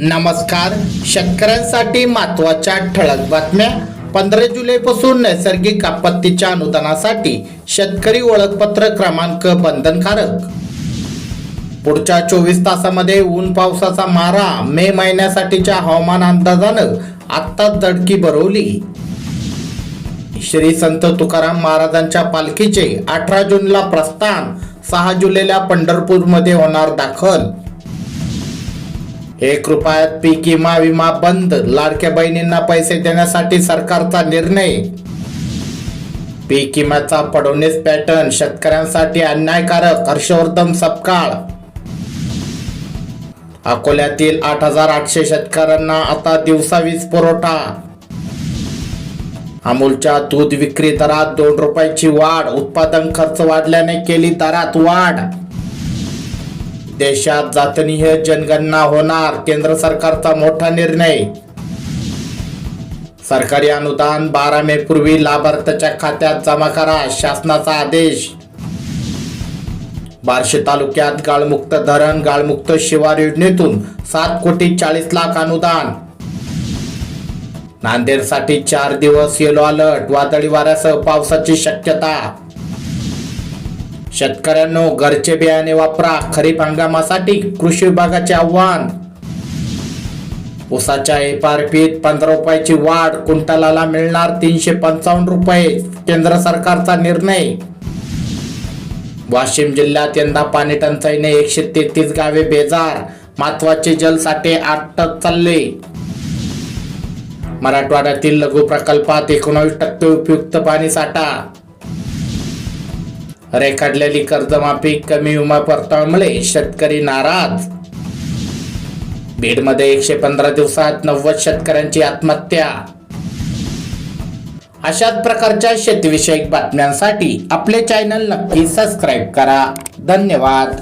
नमस्कार. शेतकऱ्यांसाठी महत्त्वाच्या ठळक बातम्या. पंधरा जुलैपासून नैसर्गिक आपत्तीच्या अनुदानासाठी शेतकरी ओळखपत्र क्रमांक बंधनकारक. पुढच्या चोवीस तासामध्ये ऊन पावसाचा मारा मे महिन्यासाठीच्या हवामान अंदाजानं आत्ताच दडकी भरवली. श्री संत तुकाराम महाराजांच्या पालखीचे अठरा जूनला प्रस्थान सहा जुलैला पंढरपूरमध्ये होणार दाखल. एक रुपयात पीक विमा विमा बंद. लाडक्या बहिणींना पैसे देण्यासाठी सरकारचा निर्णय. पीक विम्याचा पडवणीस पॅटर्न. शेतकऱ्यांसाठी अन्यायकारक. हर्षवर्धन सपकाळ. अकोल्यातील आठ हजार आठशे शेतकऱ्यांना आता दिवसा वीज पुरवठा. अमूलच्या दूध विक्री दरात दोन रुपयाची वाढ. उत्पादन खर्च वाढल्याने केली दरात वाढ. देशात जातनीय जनगणना होणार केंद्र सरकारचा मोठा निर्णय. सरकारी अनुदान बारा मे पूर्वी लाभार्थ्याच्या खात्यात जमा करा शासनाचा आदेश. बार्शी तालुक्यात गाळमुक्त धरण गाळमुक्त शिवार योजनेतून सात कोटी चाळीस लाख अनुदान. नांदेडसाठी चार दिवस येलो अलर्ट वादळी वाऱ्यासह पावसाची शक्यता. शेतकऱ्यांनो घरचे बियाणे वापरा. खरीप हंगामासाठी कृषी विभागाचे आव्हान. ऊसाच्या एफआरपीत पंधरा रुपयाची वाढ. कुंटलाला मिळणार तीनशे पंचावन्न रुपये केंद्र सरकारचा निर्णय. वाशिम जिल्ह्यात यंदा पाणी टंचाईने एकशे तेहतीस गावे बेजार. महत्त्वाचे जलसाठे आटत चालले. मराठवाड्यातील लघु प्रकल्पात एकोणावीस टक्के उपयुक्त पाणी साठा. रेखाडलेली कर्जमाफी कमी विमा परताव्यामुळे शेतकरी नाराज. बीडमध्ये एकशे पंधरा दिवसात नव्वद शेतकऱ्यांची आत्महत्या. अशाच प्रकारच्या शेतीविषयक बातम्यांसाठी आपले चॅनल नक्की सबस्क्राईब करा. धन्यवाद.